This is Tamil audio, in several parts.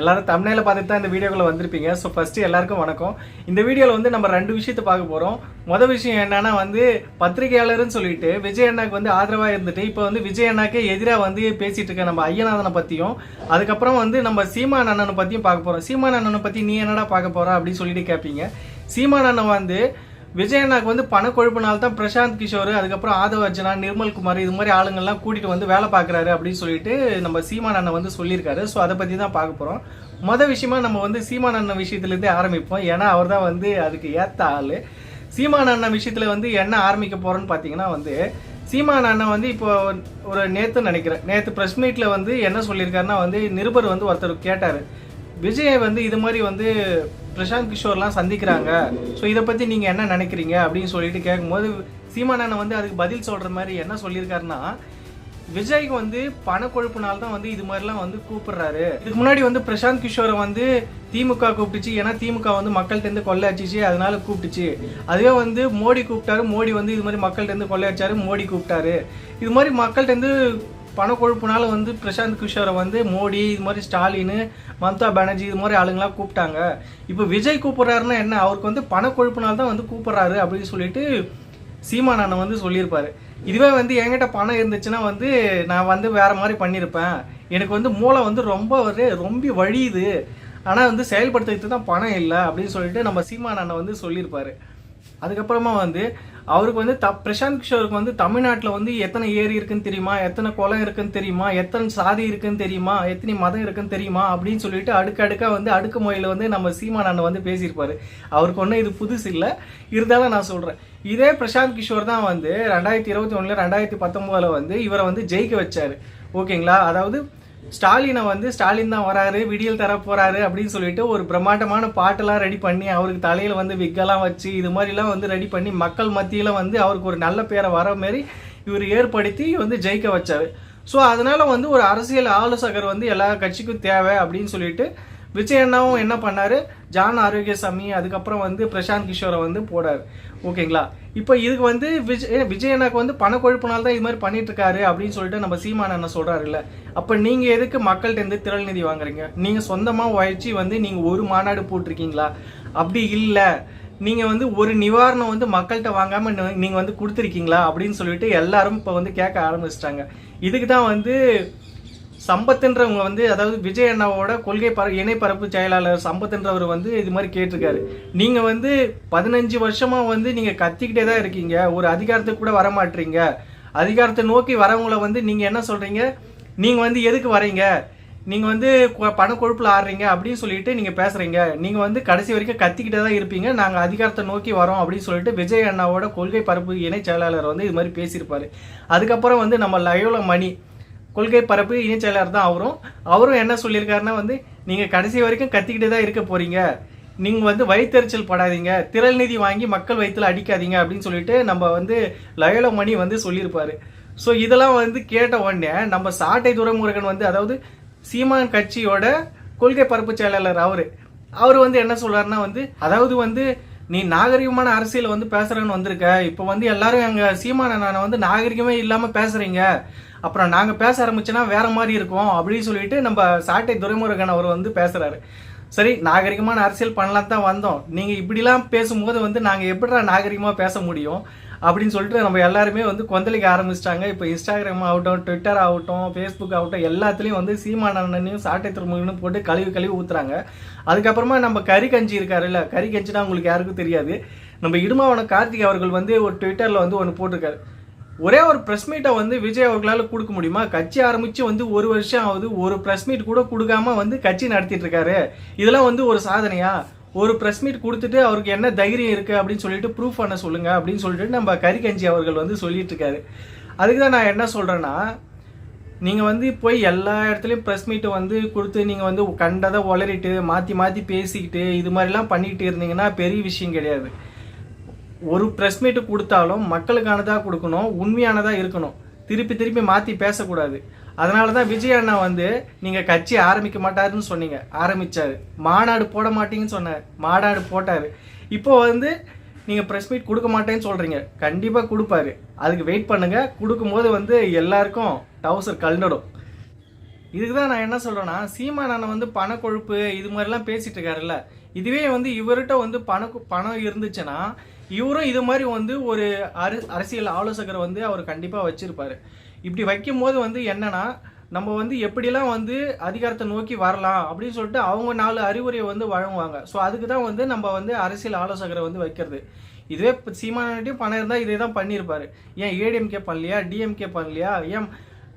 எல்லாரும் தமிழில் பார்த்துட்டு தான் இந்த வீடியோக்குள்ள வந்திருப்பீங்க. ஸோ ஃபஸ்ட்டு எல்லாருக்கும் வணக்கம். இந்த வீடியோவில் வந்து நம்ம ரெண்டு விஷயத்தை பார்க்க போகிறோம் மொதல் விஷயம் என்னன்னா வந்து பத்திரிகையாளர்னு சொல்லிட்டு விஜய் அண்ணாக்கு வந்து ஆதரவாக இருந்துட்டு இப்போ வந்து விஜய் அண்ணாக்கே எதிராக வந்து பேசிட்டு இருக்க நம்ம ஐயநாதனை பற்றியும் அதுக்கப்புறம் வந்து நம்ம சீமான் அண்ணனை பற்றியும் பார்க்க போகிறோம் சீமான் அண்ணனை பற்றி நீ என்னடா பார்க்க போகிறா அப்படின்னு சொல்லிட்டு கேட்பீங்க சீமான் அண்ணன் வந்து விஜய் அண்ணாக்கு வந்து பணக்கொழுப்புனால தான் பிரசாந்த் கிஷோர் அதுக்கப்புறம் ஆதவ் அர்ஜனா நிர்மல் குமார் இது மாதிரி ஆளுங்கள்லாம் கூட்டிட்டு வந்து வேலை பார்க்குறாரு அப்படின்னு சொல்லிட்டு நம்ம சீமான் அண்ணன் வந்து சொல்லியிருக்காரு. ஸோ அதை பற்றி தான் பார்க்க போகிறோம் மொதல் விஷயமா நம்ம வந்து சீமான் அண்ணன் விஷயத்துலேருந்தே ஆரம்பிப்போம். ஏன்னா அவர் தான் வந்து அதுக்கு ஏற்ற ஆள். சீமான் அண்ணன் விஷயத்தில் வந்து என்ன ஆரம்பிக்க போகிறோன்னு பார்த்தீங்கன்னா வந்து சீமான் அண்ணன் வந்து இப்போ ஒரு நேற்று நினைக்கிறேன். நேற்று ப்ரெஸ் மீட்டில் வந்து என்ன சொல்லியிருக்காருன்னா வந்து நிருபர் வந்து ஒருத்தர் கேட்டார். விஜய் வந்து இது மாதிரி வந்து பிரசாந்த் கிஷோர்லாம் சந்திக்கிறாங்க. ஸோ இதை பற்றி நீங்கள் என்ன நினைக்கிறீங்க அப்படின்னு சொல்லிட்டு கேட்கும்போது சீமானனை வந்து அதுக்கு பதில் சொல்கிற மாதிரி என்ன சொல்லியிருக்காருன்னா விஜய்க்கு வந்து பணக்கொழுப்புனால தான் வந்து இது மாதிரிலாம் வந்து கூப்பிடுறாரு. இதுக்கு முன்னாடி வந்து பிரசாந்த் கிஷோரை வந்து திமுக கூப்பிட்டுச்சு. ஏன்னா திமுக வந்து மக்கள்கிட்ட கொள்ளையாச்சிச்சு அதனால கூப்பிட்டுச்சு. அதுவே வந்து மோடி கூப்பிட்டாரு. மோடி வந்து இது மாதிரி மக்கள்கிட்ட கொள்ளையாச்சாரு மோடி கூப்பிட்டாரு. இது மாதிரி மக்கள்கிட்ட பணக்கொழுப்புனால வந்து பிரசாந்த் கிஷோரை வந்து மோடி இது மாதிரி ஸ்டாலின் மம்தா பானர்ஜி இது மாதிரி ஆளுங்களாம் கூப்பிட்டாங்க. இப்போ விஜய் கூப்பிட்றாருன்னா என்ன? அவருக்கு வந்து பணக்கொழுப்புனால தான் வந்து கூப்பிட்றாரு அப்படின்னு சொல்லிட்டு சீமான் அண்ணன் வந்து சொல்லியிருப்பாரு. இதுவே வந்து என்கிட்ட பணம் இருந்துச்சுன்னா வந்து நான் வந்து வேற மாதிரி பண்ணியிருப்பேன். எனக்கு வந்து மூளை வந்து ரொம்ப ஒரு ரொம்ப வழியுது. ஆனால் வந்து செயல்படுத்துறதுக்கு தான் பணம் இல்லை அப்படின்னு சொல்லிட்டு நம்ம சீமான் அண்ணன் வந்து சொல்லியிருப்பாரு. அதுக்கப்புறமா வந்து அவருக்கு வந்து த பிரசாந்த் கிஷோருக்கு வந்து தமிழ்நாட்டில் வந்து எத்தனை ஏரி இருக்குன்னு தெரியுமா? எத்தனை குளம் இருக்குன்னு தெரியுமா? எத்தனை சாதி இருக்குன்னு தெரியுமா? எத்தனை மதம் இருக்குன்னு தெரியுமா? அப்படின்னு சொல்லிட்டு அடுக்கடுக்காக வந்து அடுக்கு முறையில் வந்து நம்ம சீமான் வந்து பேசியிருப்பாரு. அவருக்கு ஒன்றும் இது புதுசு இல்லை. இருந்தாலும் நான் சொல்கிறேன் இதே பிரசாந்த் கிஷோர் தான் வந்து ரெண்டாயிரத்தி இருபத்தி ஒன்றில் ரெண்டாயிரத்தி பத்தொம்போதில் வந்து இவரை வந்து ஜெயிக்க வச்சார். ஓகேங்களா? அதாவது ஸ்டாலினை வந்து ஸ்டாலின் தான் வராரு விடியல் தர போறாரு அப்படின்னு சொல்லிட்டு ஒரு பிரம்மாண்டமான பாட்டெல்லாம் ரெடி பண்ணி அவருக்கு தலையில வந்து விக்கெல்லாம் வச்சு இது மாதிரிலாம் வந்து ரெடி பண்ணி மக்கள் மத்தியில வந்து அவருக்கு ஒரு நல்ல பேரை வர மாதிரி இவர் ஏற்படுத்தி வந்து ஜெயிக்க வச்சாரு. ஸோ அதனால வந்து ஒரு அரசியல் ஆலோசகர் வந்து எல்லா கட்சிக்கும் தேவை அப்படின்னு சொல்லிட்டு விஜய் அண்ணாவும் என்ன பண்ணாரு? ஜான் ஆரோக்கியசாமி அதுக்கப்புறம் வந்து பிரசாந்த் கிஷோரை வந்து போடாரு. ஓகேங்களா? இப்போ இதுக்கு வந்து விஜய் விஜய் அண்ணாக்கு வந்து பணக்கொழுப்புனால தான் இது மாதிரி பண்ணிட்டு இருக்காரு அப்படின்னு சொல்லிட்டு நம்ம சீமான் அண்ணன் சொல்றாருல்ல. அப்போ நீங்க எதுக்கு மக்கள்கிட்ட இருந்து திரள் நிதி வாங்குறீங்க? நீங்க சொந்தமா உழைச்சி வந்து நீங்க ஒரு மாநாடு போட்டிருக்கீங்களா? அப்படி இல்லை. நீங்க வந்து ஒரு நிவாரணம் வந்து மக்கள்கிட்ட வாங்காம நீங்கள் நீங்க வந்து கொடுத்துருக்கீங்களா? அப்படின்னு சொல்லிட்டு எல்லாரும் இப்போ வந்து கேட்க ஆரம்பிச்சிட்டாங்க. இதுக்கு தான் வந்து சம்பத்துன்றவங்க வந்து அதாவது விஜய் அண்ணாவோட கொள்கை பர இணைப்பரப்பு செயலாளர் சம்பத்துன்றவர் வந்து இது மாதிரி கேட்டிருக்காரு. நீங்க வந்து பதினஞ்சு வருஷமா வந்து நீங்க கத்திக்கிட்டே தான் இருக்கீங்க. ஒரு அதிகாரத்துக்கு கூட வரமாட்டீங்க. அதிகாரத்தை நோக்கி வரவங்களை வந்து நீங்க என்ன சொல்றீங்க? நீங்க வந்து எதுக்கு வரீங்க? நீங்க வந்து பண பணக்கொழுப்புல ஆடுறீங்க அப்படின்னு சொல்லிட்டு நீங்க பேசுறீங்க. நீங்க வந்து கடைசி வரைக்கும் கத்திக்கிட்டே தான் இருப்பீங்க. நாங்கள் அதிகாரத்தை நோக்கி வரோம் அப்படின்னு சொல்லிட்டு விஜய் அண்ணாவோட கொள்கை பரப்பு இணை செயலாளர் வந்து இது மாதிரி பேசியிருப்பாரு. அதுக்கப்புறம் வந்து நம்ம லயோல மணி கொள்கை பரப்பு இணைச் செயலாளர் தான் அவரும். அவரும் என்ன சொல்லியிருக்காருன்னா வந்து நீங்கள் கடைசி வரைக்கும் கத்திக்கிட்டே தான் இருக்க போகிறீங்க நீங்கள் வந்து வயிற்றுச்சல் படாதீங்க. திரள் நிதி வாங்கி மக்கள் வயிற்றுல அடிக்காதீங்க. அப்படின்னு சொல்லிட்டு நம்ம வந்து லயோல மணி வந்து சொல்லியிருப்பார். ஸோ இதெல்லாம் வந்து கேட்ட உடனே நம்ம சாட்டை துரைமுருகன் வந்து அதாவது சீமான் கட்சியோட கொள்கை பரப்பு செயலாளர் அவர் அவர் வந்து என்ன சொல்றாருன்னா வந்து அதாவது வந்து நீ நாகரிகமான அரசியல் வந்து பேசுறேன்னு வந்திருக்க. இப்போ வந்து எல்லாரும் எங்க சீமான நான் வந்து நாகரிகமே இல்லாமல் பேசுறீங்க. அப்புறம் நாங்கள் பேச ஆரம்பிச்சோன்னா வேற மாதிரி இருக்கும் அப்படின்னு சொல்லிட்டு நம்ம சாட்டை துரைமுருகன் அவர் வந்து பேசுறாரு. சரி நாகரிகமான அரசியல் பண்ணலாம் தான் வந்தோம். நீங்க இப்படிலாம் பேசும்போது வந்து நாங்கள் எப்படிடா நாகரிகமாக பேச முடியும்? அப்படின்னு சொல்லிட்டு நம்ம எல்லாருமே வந்து கொந்தளிக்க ஆரம்பிச்சிட்டாங்க. இப்போ இன்ஸ்டாகிராம் ஆகட்டும் ட்விட்டர் ஆகட்டும் ஃபேஸ்புக் ஆகட்டும் எல்லாத்துலேயும் வந்து சீமான அண்ணனையும் சாட்டை திருமகனும் போட்டு கழுவி கழுவி ஊத்துறாங்க. அதுக்கப்புறமா நம்ம கறி கஞ்சி இருக்காருல்ல கறி கஞ்சினா உங்களுக்கு யாருக்கும் தெரியாது. நம்ம இடுமாவன கார்த்திக் அவர்கள் வந்து ஒரு ட்விட்டரில் வந்து ஒன்று போட்டிருக்காரு. ஒரே ஒரு ப்ரெஸ் மீட்டை வந்து விஜய் அவர்களால் கொடுக்க முடியுமா? கட்சி ஆரம்பித்து வந்து ஒரு வருஷம் ஆகுது ஒரு ப்ரெஸ் மீட் கூட கொடுக்காம வந்து கட்சி நடத்திட்டு இருக்காரு. இதெல்லாம் வந்து ஒரு சாதனையா? ஒரு ப்ரெஸ் மீட் கொடுத்துட்டு அவருக்கு என்ன தைரியம் இருக்குது அப்படின்னு சொல்லிட்டு ப்ரூஃப் பண்ண சொல்லுங்க அப்படின்னு சொல்லிட்டு நம்ம கரிகஞ்சி அவர்கள் வந்து சொல்லிட்டு இருக்காரு. அதுக்கு தான் நான் என்ன சொல்கிறேன்னா நீங்கள் வந்து போய் எல்லா இடத்துலையும் ப்ரெஸ் மீட் வந்து கொடுத்து நீங்கள் வந்து கண்டதை உளறிட்டு மாற்றி மாற்றி பேசிக்கிட்டு இது மாதிரிலாம் பண்ணிக்கிட்டு இருந்தீங்கன்னா பெரிய விஷயம் கிடையாது. ஒரு ப்ரெஸ் மீட்டு கொடுத்தாலும் மக்களுக்கானதாக கொடுக்கணும் உண்மையானதாக இருக்கணும். திருப்பி திருப்பி மாற்றி பேசக்கூடாது. அதனால தான் விஜய் அண்ணா வந்து நீங்கள் கட்சி ஆரம்பிக்க மாட்டாருன்னு சொன்னீங்க. ஆரம்பிச்சாரு. மாநாடு போட மாட்டீங்கன்னு சொன்னார். மாநாடு போட்டார். இப்போ வந்து நீங்கள் ப்ரெஸ் மீட் கொடுக்க மாட்டேன்னு சொல்கிறீங்க கண்டிப்பாக கொடுப்பாரு. அதுக்கு வெயிட் பண்ணுங்க. கொடுக்கும்போது வந்து எல்லாருக்கும் டவுசர் கல்நடும் இதுக்கு தான் நான் என்ன சொல்கிறேன்னா சீமான் அண்ணன் வந்து பணக்கொழுப்பு இது மாதிரிலாம் பேசிகிட்டு இருக்காருல்ல. இதுவே வந்து இவர்கிட்ட வந்து பண பணம் இருந்துச்சுன்னா இவரும் இது மாதிரி வந்து ஒரு அரு அரசியல் ஆலோசகரை வந்து அவர் கண்டிப்பாக வச்சிருப்பாரு. இப்படி வைக்கும் போது வந்து என்னன்னா நம்ம வந்து எப்படிலாம் வந்து அதிகாரத்தை நோக்கி வரலாம் அப்படின்னு சொல்லிட்டு அவங்க நாலு அறிவுரையை வந்து வழங்குவாங்க. ஸோ அதுக்கு தான் வந்து நம்ம வந்து அரசியல் ஆலோசகரை வந்து வைக்கிறது. இதுவே இப்போ சீமானிட்டையும் பணம் இருந்தால் இதே தான் பண்ணியிருப்பாரு. ஏன் ஏடிஎம்கே பண்ணலையா? டிஎம்கே பண்ணலையா? ஏன்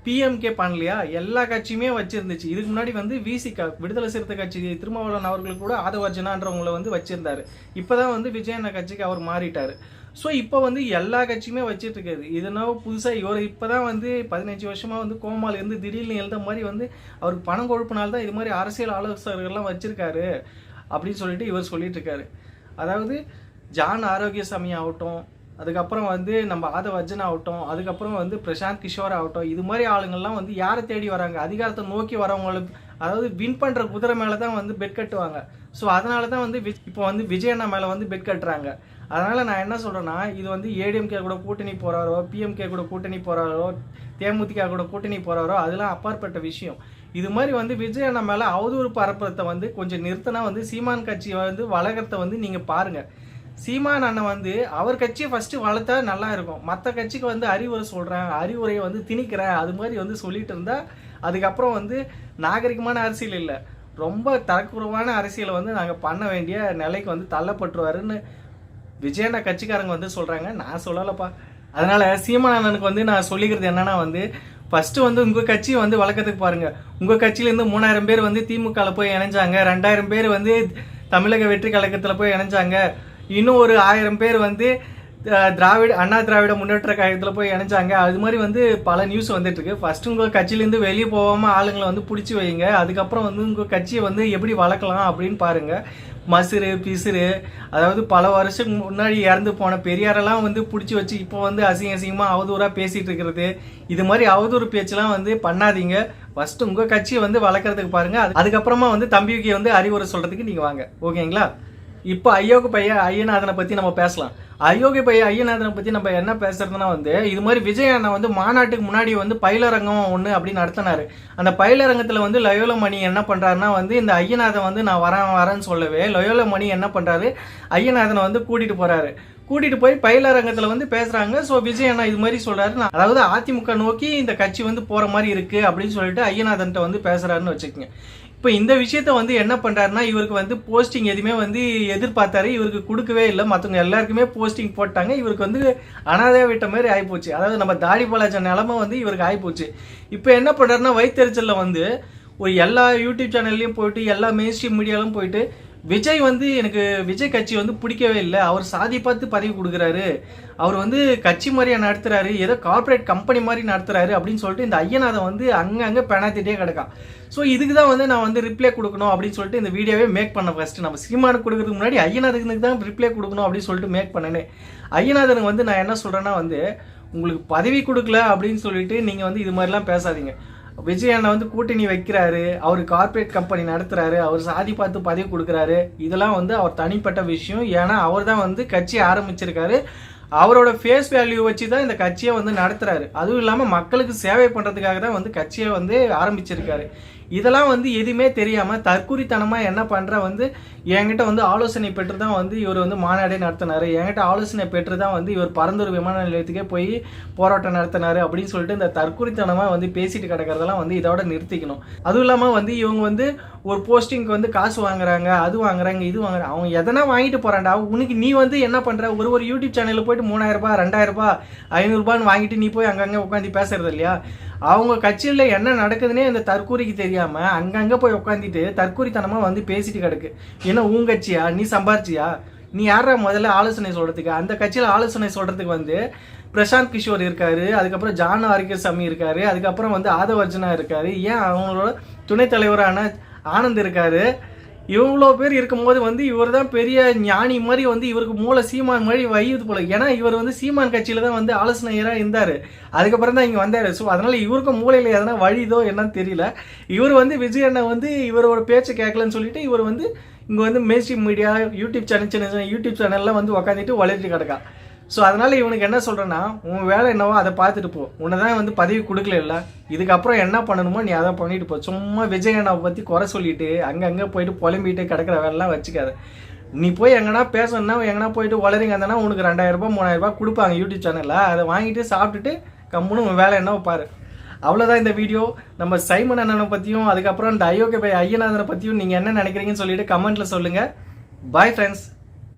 பிஎம்கே பண்ணலையா? எல்லா கட்சியுமே வச்சிருந்துச்சு. இதுக்கு முன்னாடி வந்து விசிகா விடுதலை சிறுத்தை கட்சி திருமாவளவன் அவர்களுக்கு கூட ஆதவர்ஜனான்றவங்களை வந்து வச்சிருந்தாரு. இப்போதான் வந்து விஜயண்ணா கட்சிக்கு அவர் மாறிட்டார். ஸோ இப்போ வந்து எல்லா கட்சியுமே வச்சிட்டு இருக்காது இதனால புதுசாக இவர் இப்போ தான் வந்து பதினஞ்சு வருஷமாக வந்து கோமால் இருந்து திடீர்னு எழுத மாதிரி வந்து அவருக்கு பணம் கொழுப்பினால் தான் இது மாதிரி அரசியல் ஆலோசகர்கள்லாம் வச்சிருக்காரு அப்படின்னு சொல்லிட்டு இவர் சொல்லிட்டு இருக்காரு அதாவது ஜான் ஆரோக்கியசாமி ஆகட்டும் அதுக்கப்புறம் வந்து நம்ம ஆதவ ஆகட்டும் அதுக்கப்புறம் வந்து பிரசாந்த் கிஷோர் ஆகட்டும் இது மாதிரி ஆளுங்கள்லாம் வந்து யாரை தேடி வராங்க? அதிகாரத்தை நோக்கி வரவங்களுக்கு அதாவது வின் பண்ணுற குதிரை மேலே தான் வந்து பெட் கட்டுவாங்க. ஸோ அதனால தான் வந்து இப்போ வந்து விஜயண்ணா மேலே வந்து பெட் கட்டுறாங்க. அதனால் நான் என்ன சொல்கிறேன்னா இது வந்து ஏடிஎம்கே கூட கூட்டணி போகிறாரோ பிஎம்கே கூட கூட்டணி போகிறாரோ தேமுதிக கூட கூட்டணி போகிறாரோ அதெல்லாம் அப்பாற்பட்ட விஷயம். இது மாதிரி வந்து விஜய் அண்ணா மேலே அவதூறு பரப்புறதை வந்து கொஞ்சம் நிறுத்தினா வந்து சீமான் கட்சி வந்து வளர்கிறத வந்து நீங்கள் பாருங்கள் சீமான் அண்ணன் வந்து அவர் கட்சியை ஃபஸ்ட்டு வளர்த்தா நல்லா இருக்கும். மற்ற கட்சிக்கு வந்து அறிவுரை சொல்கிறேன் அறிவுரையை வந்து திணிக்கிறேன். அது மாதிரி வந்து சொல்லிட்டு இருந்தா அதுக்கப்புறம் வந்து நாகரிகமான அரசியல் இல்லை. ரொம்ப தரக்குறைவான அரசியலை வந்து நாங்கள் பண்ண வேண்டிய நிலைக்கு வந்து தள்ளப்பட்டுருவாருன்னு விஜயண்ணா கட்சிக்காரங்க வந்து சொல்கிறாங்க நான் சொல்லலப்பா. அதனால சீமான் அண்ணனுக்கு வந்து நான் சொல்லிக்கிறது என்னன்னா வந்து ஃபஸ்ட்டு வந்து உங்கள் கட்சியை வந்து வழக்கத்துக்கு பாருங்கள் உங்கள் கட்சியிலேருந்து மூணாயிரம் பேர் வந்து திமுகவில் போய் இணைஞ்சாங்க. ரெண்டாயிரம் பேர் வந்து தமிழக வெற்றி கழகத்தில் போய் இணைஞ்சாங்க. இன்னும் ஒரு ஆயிரம் பேர் வந்து திராவிட அண்ணா திராவிட முன்னேற்ற கழகத்தில் போய் இணைஞ்சாங்க. அது மாதிரி வந்து பல நியூஸ் வந்துட்டு இருக்கு. ஃபர்ஸ்ட் உங்கள் கட்சியிலேருந்து வெளியே போகாமல் ஆளுங்களை வந்து பிடிச்சி வைங்க. அதுக்கப்புறம் வந்து உங்கள் கட்சியை வந்து எப்படி வளர்க்கலாம் அப்படின்னு பாருங்க. மசுறு பிசுறு அதாவது பல வருஷம் முன்னாடி இறந்து போன பெரியாரெல்லாம் வந்து பிடிச்சி வச்சு இப்போ வந்து அசிங்க அசிங்கமாக அவதூறாக பேசிகிட்டு இருக்கிறது. இது மாதிரி அவதூறு பேச்செல்லாம் வந்து பண்ணாதீங்க. ஃபஸ்ட்டு உங்கள் கட்சியை வந்து வளர்க்குறதுக்கு பாருங்கள் அதுக்கப்புறமா வந்து தம்பிக்கு வந்து அறிவுரை சொல்கிறதுக்கு நீங்கள் வாங்க. ஓகேங்களா? இப்போ ஐயோக பைய ஐயநாதனை பற்றி நம்ம பேசலாம். அயோகி பைய ஐயநாதனை பற்றி நம்ம என்ன பேசுறதுன்னா வந்து இது மாதிரி விஜய் அண்ணா வந்து மாநாட்டுக்கு முன்னாடி வந்து பயிலரங்கம் ஒன்று அப்படின்னு நடத்தினாரு. அந்த பயிலரங்கத்தில் வந்து லயோல மணி என்ன பண்ணுறாருன்னா வந்து இந்த ஐயநாதன் வந்து நான் வரேன் வரேன்னு சொல்லவே லயோல மணி என்ன பண்ணுறாரு ஐயநாதனை வந்து கூட்டிகிட்டு போகிறாரு கூட்டிட்டு போய் பயிலரங்கத்தில் வந்து பேசுறாங்க. ஸோ விஜய் அண்ணா இது மாதிரி சொல்றாரு. அதாவது அதிமுக நோக்கி இந்த கட்சி வந்து போற மாதிரி இருக்கு அப்படின்னு சொல்லிட்டு ஐயநாதன்ட்ட வந்து பேசுறாருன்னு வச்சுக்கோங்க. இப்போ இந்த விஷயத்த வந்து என்ன பண்ணுறாருன்னா இவருக்கு வந்து போஸ்டிங் எதுவுமே வந்து எதிர்பார்த்தாரு. இவருக்கு கொடுக்கவே இல்லை. மற்றவங்க எல்லாருக்குமே போஸ்டிங் போட்டாங்க. இவருக்கு வந்து அனாதையாக விட்ட மாதிரி ஆகிப்போச்சு அதாவது நம்ம தாடி பாலாஜன் நிலமை வந்து இவருக்கு ஆகிப்போச்சு இப்போ என்ன பண்ணுறாருன்னா வைத்தறிச்சலில் வந்து ஒரு எல்லா யூடியூப் சேனல்லையும் போயிட்டு எல்லா மெயின் ஸ்ட்ரீம் மீடியாலும் போயிட்டு விஜய் வந்து எனக்கு விஜய் கட்சி வந்து பிடிக்கவே இல்லை. அவர் சாதி பார்த்து பதவி கொடுக்குறாரு. அவர் வந்து கட்சி மாதிரியா நடத்துறாரு. ஏதோ கார்ப்பரேட் கம்பெனி மாதிரி நடத்துறாரு அப்படின்னு சொல்லிட்டு இந்த ஐயநாதன் வந்து அங்கங்கே பெணாத்திட்டே கிடக்கான் ஸோ இதுக்கு தான் வந்து நான் வந்து ரிப்ளை கொடுக்கணும் அப்படின்னு சொல்லிட்டு இந்த வீடியோவே மேக் பண்ண ஃபர்ஸ்ட் நம்ம சீமானுக்கு கொடுக்கறதுக்கு முன்னாடி ஐயநாதனுக்கு தான் ரிப்ளை கொடுக்கணும் அப்படின்னு சொல்லிட்டு மேக் பண்ணனே. ஐயநாதனுக்கு வந்து நான் என்ன சொல்கிறேன்னா வந்து உங்களுக்கு பதவி கொடுக்கல அப்படின்னு சொல்லிட்டு நீங்கள் வந்து இது மாதிரிலாம் பேசாதீங்க. விஜய் அண்ணா வந்து கூட்டணி வைக்கிறாரு அவர் கார்ப்பரேட் கம்பெனி நடத்துறாரு அவர் சாதி பார்த்து பதவி கொடுக்குறாரு. இதெல்லாம் வந்து அவர் தனிப்பட்ட விஷயம். ஏன்னா அவர் தான் வந்து கட்சி ஆரம்பிச்சிருக்காரு. அவரோட ஃபேஸ் வேல்யூ வச்சு தான் இந்த கட்சியை வந்து நடத்துறாரு. அதுவும் இல்லாமல் மக்களுக்கு சேவை பண்ணுறதுக்காக தான் வந்து கட்சியை வந்து ஆரம்பிச்சிருக்காரு. இதெல்லாம் வந்து எதுவுமே தெரியாமல் தற்குறித்தனமாக என்ன பண்ணுற வந்து என்கிட்ட வந்து ஆலோசனை பெற்று தான் வந்து இவர் வந்து மாநாடே நடத்தினார். என்கிட்ட ஆலோசனை பெற்று தான் வந்து இவர் பரந்தூர் விமான நிலையத்துக்கே போய் போராட்டம் நடத்தினார் அப்படின்னு சொல்லிட்டு இந்த தற்குறித்தனமாக வந்து பேசிட்டு கிடக்கிறதெல்லாம் வந்து இதோட நிறுத்திக்கணும். அதுவும் இல்லாமல் வந்து இவங்க வந்து ஒரு போஸ்டிங்க்கு வந்து காசு வாங்குறாங்க அது வாங்குறாங்க இது வாங்குறாங்க. அவங்க எதனா வாங்கிட்டு போறான்டா உனக்கு நீ வந்து என்ன பண்ற? ஒரு ஒரு யூடியூப் சேனலில் போயிட்டு மூணாயிரம் ரூபாய் ரெண்டாயிரம் ரூபாய் ஐநூறுபான்னு வாங்கிட்டு நீ போய் அங்கங்கே உட்காந்து பேசுறது இல்லையா? அவங்க கட்சியில் என்ன நடக்குதுன்னே இந்த தற்கூரிக்கு தெரியாம அங்கங்கே போய் உட்காந்துட்டு தற்கூரித்தனமாக வந்து பேசிட்டு கிடக்கு. என்ன உன் கட்சியா? நீ சம்பாரிச்சியா? நீ யாரா முதல்ல ஆலோசனை சொல்றதுக்கு? அந்த கட்சியில் ஆலோசனை சொல்றதுக்கு வந்து பிரசாந்த் கிஷோர் இருக்காரு அதுக்கப்புறம் ஜான் ஆரோக்கியசாமி இருக்காரு அதுக்கப்புறம் வந்து ஆதவர்ஜனா இருக்காரு. ஏன் அவங்களோட துணைத் தலைவரான ஆனந்த் இருக்காரு. இவ்வளோ பேர் இருக்கும்போது வந்து இவர் தான் பெரிய ஞானி மாதிரி வந்து இவருக்கு மூளை சீமான் மாதிரி வையுது போல. ஏன்னா இவர் வந்து சீமான் கட்சியில தான் வந்து ஆலோசனையராக இருந்தார். அதுக்கப்புறம் தான் இங்கே வந்தார். ஸோ அதனால் இவருக்கும் மூளையில் எதனா வழிதோ என்னன்னு தெரியல. இவர் வந்து விஜய் அண்ணன் வந்து இவரோட பேச்சை கேட்கலன்னு சொல்லிட்டு இவர் வந்து இங்கே வந்து மேசி மீடியா யூடியூப் சேனல் சின்ன சின்ன யூடியூப் சேனல்லாம் வந்து உக்காந்துட்டு வளர்த்து கிடக்கா ஸோ அதனால் இவனுக்கு என்ன சொல்கிறேன்னா உன் வேலை என்னவோ அதை பார்த்துட்டு போ. உன்னை தான் வந்து பதவி கொடுக்கல இதுக்கப்புறம் என்ன பண்ணணுமோ நீ அதை பண்ணிட்டு போ. சும்மா விஜய் அண்ணாவை பற்றி குறை சொல்லிட்டு அங்கங்கே போயிட்டு புலம்பிட்டு கிடக்கிற வேலைலாம் வச்சுக்காத. நீ போய் எங்கன்னா பேசணும்னா எங்கன்னா போயிட்டு உளறிங்க இருந்தானா உனக்கு ரெண்டாயிரம் ரூபாய் கொடுப்பாங்க யூடியூப் சேனலில். அதை வாங்கிட்டு சாப்பிட்டுட்டு கம்முன்னு உன் வேலை என்னவோ பாரு. அவ்வளோதான் இந்த வீடியோ. நம்ம சைமன் அண்ணனை பற்றியும் அதுக்கப்புறம் இந்த அயோக்கிய பை ஐயநாதனை பற்றியும் நீங்கள் என்ன நினைக்கிறீங்கன்னு சொல்லிட்டு கமெண்ட்டில் சொல்லுங்கள் பாய் ஃப்ரெண்ட்ஸ்